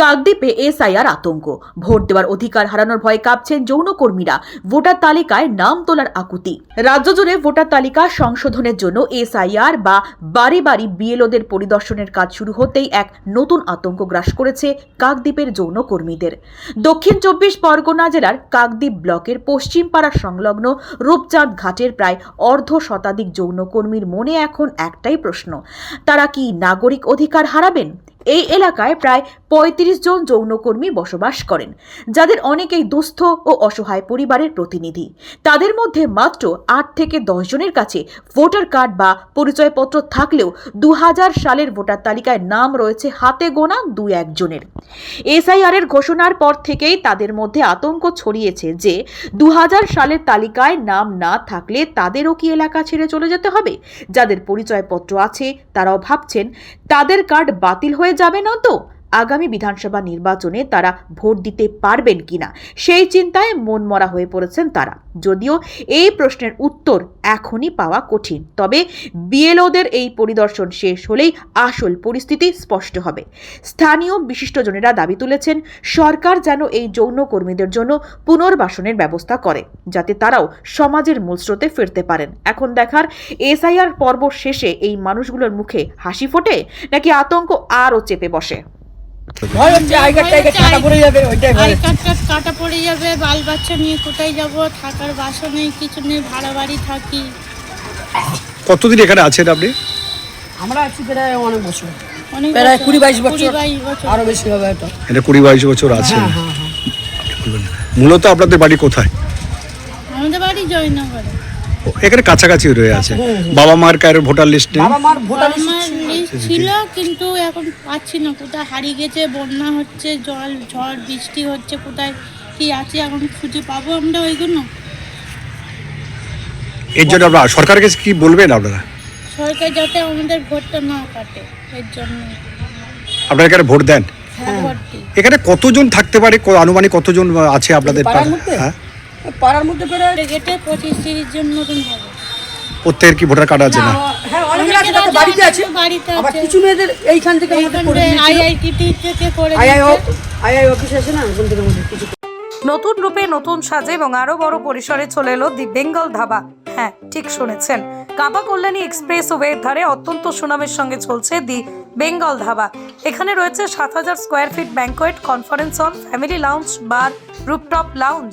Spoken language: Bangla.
কাকদ্বীপে এসআইআর আতঙ্ক। ভোট দেওয়ার অধিকার হারানোর ভয়ে কাঁপছেন যৌনকর্মীরা। ভোটার তালিকায় নাম তোলার আকুতি। রাজ্য জুড়ে ভোটার তালিকা সংশোধনের জন্য এসআইআর বা বাড়ি বাড়ি বিএলওদের পরিদর্শনের কাজ শুরু হতেই এক নতুন আতঙ্ক গ্রাস করেছে কাকদ্বীপের যৌনকর্মীদের। দক্ষিণ চব্বিশ পরগনা জেলার কাকদ্বীপ ব্লকের পশ্চিম পাড়া সংলগ্ন রূপচাঁদ ঘাটের প্রায় অর্ধ শতাধিক যৌনকর্মীর মনে এখন একটাই প্রশ্ন, তারা কি নাগরিক অধিকার হারাবেন? এই এলাকায় প্রায় পঁয়ত্রিশ জন যৌনকর্মী বসবাস করেন, যাদের অনেকেই দুস্থ ও অসহায় পরিবারের প্রতিনিধি। তাদের মধ্যে মাত্র আট থেকে দশ জনের কাছে ভোটার কার্ড বা পরিচয়পত্র থাকলেও দু হাজার সালের ভোটার তালিকায় নাম রয়েছে হাতে গোনা দু একজনের এসআইআর এর ঘোষণার পর থেকেই তাদের মধ্যে আতঙ্ক ছড়িয়েছে যে দু হাজার সালের তালিকায় নাম না থাকলে তাদেরও কি এলাকা ছেড়ে চলে যেতে হবে? যাদের পরিচয়পত্র আছে, তারাও ভাবছেন তাদের কার্ড বাতিল হয়ে যাবে না তো? আগামী বিধানসভা নির্বাচনে তারা ভোট দিতে পারবেন কিনা? সেই চিন্তায় মনমরা হয়ে পড়েছেন তারা। যদিও এই প্রশ্নের উত্তর এখনই পাওয়া কঠিন, তবে বিএলওদের এই পরিদর্শন শেষ হলেই আসল পরিস্থিতি স্পষ্ট হবে। স্থানীয় বিশিষ্টজনেরা দাবি তুলেছেন, সরকার যেন এই যৌন কর্মীদের জন্য পুনর্বাসনের ব্যবস্থা করে, যাতে তারাও সমাজের মূলস্রোতে ফিরতে পারেন। এখন দেখার এসআইআর পর্ব শেষে এই মানুষগুলোর মুখে হাসি ফোটে, নাকি আতঙ্ক আরও চেপে বসে? ভয় হচ্ছে আই কার্ড টাই কাটা পড়ে যাবে ওইটাই ভয় আই কার্ডটা কাটা পড়ে যাবে বাল বাচ্চা নিয়ে কোথায় যাব থাকার বাসা নেই কিছু নেই ভাড়া বাড়ি থাকি। কতদিন এখানে আছেন আপনি? আমরা আছি প্রায় অনেক বছর। প্রায় কুড়ি বাইশ বছর আরও বেশি হবে এটা কুড়ি বাইশ বছর আছেন হ্যাঁ হ্যাঁ হ্যাঁ। মূলত আপনাদের বাড়ি কোথায়? আমাদের বাড়ি জয়নগরে। এখানে কাছাকাছি রয়ে আছে। বাবা মার কারোর ভোটার লিস্ট নেই? বাবা মার ভোটার লিস্ট ছিল। কিন্তু এখন পাচ্ছি না। কোথায় হারিয়ে গেছে বন্যা হচ্ছে জল ঝড় বৃষ্টি হচ্ছে কোথায় কি আছে এখন খুঁজে পাবো আমরা ওইগুলো এর জন্য আপনারা সরকারের কাছে কি বলবেন আপনারা? সরকার যাতে আমাদের ভোটটা না কাটে এর জন্য আপনারা এখানে ভোট দেন? হ্যাঁ এখানে কতজন থাকতে পারে? আনুমানিক কতজন আছে আপনাদের? হ্যাঁ। পাড়ার মধ্যে গেটে পঁচিশ তিরিশ জন মতন হবে। প্রত্যেকের কি ভোটার কার্ড আছে না হ্যাঁ অনেকের আছে তাদের বাড়িতে আছে। বাড়িতে আবার কিছু মেয়েদের এইখান থেকে আমাদের করে আইআইটি থেকে করে আইআই আইআই অফিস আছে না ওখান থেকে আমাদের কিছু নতুন রূপে নতুন সাজে এবং আরও বড় পরিসরে চলে এলো দি বেঙ্গল ধাবা। হ্যাঁ ঠিক শুনেছেন। কাপা কল্যাণী এক্সপ্রেস ওয়ের ধারে অত্যন্ত সুনামের সঙ্গে চলছে দি বেঙ্গল ধাবা। এখানে রয়েছে সাত হাজার square feet banquet conference hall family lounge bar rooftop lounge.